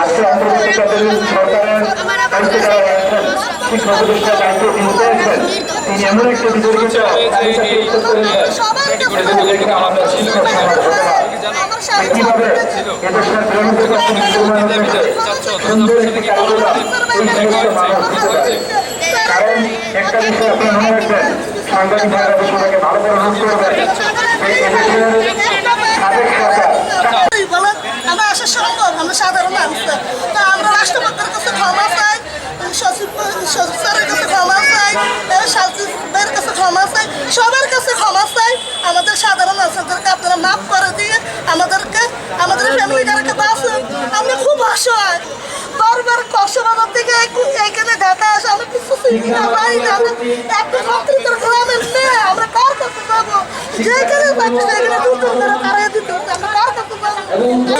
আজকে অন্তর্বর্তীকালীন সরকারের দায়িত্বে যারা আছেন, শিক্ষা প্রতিষ্ঠার দায়িত্ব তিনি পেয়েছেন তিনি এমন একটি বিতর্কিত শিক্ষক। কীভাবে সুন্দর একটি কারিকুলাম এই সমস্ত মানুষ কারণ একটা বিষয় আপনি মনে রাখবেন সাংবাদিক ভালো করে করবেন এদেশের সাবেক সরকার এই বলেন আমরা আসা সম্ভব আমরা সাধারণ মানুষ তা আমরা রাষ্ট্রপতির কাছে ক্ষমা চাই সচিব সচিব স্যারের কাছে ক্ষমা চাই সচিবের কাছে ক্ষমা চাই সবার কাছে ক্ষমা চাই। আমাদের সাধারণ মানুষদেরকে আপনারা মাফ করে দিয়ে আমাদেরকে, আমাদের ফ্যামিলিটাকে বাঁচুন। আমরা খুব অসহায়। বারবার কষ্টবাজার থেকে এই- এইখানে ঢাকা আসে, আমরা কিছু না, পাই না। একটা মন্ত্রীদের গ্রামের মেয়ে, আমরা কার যেখানে পাচ্ছি সেখানে দিতে আমরা কার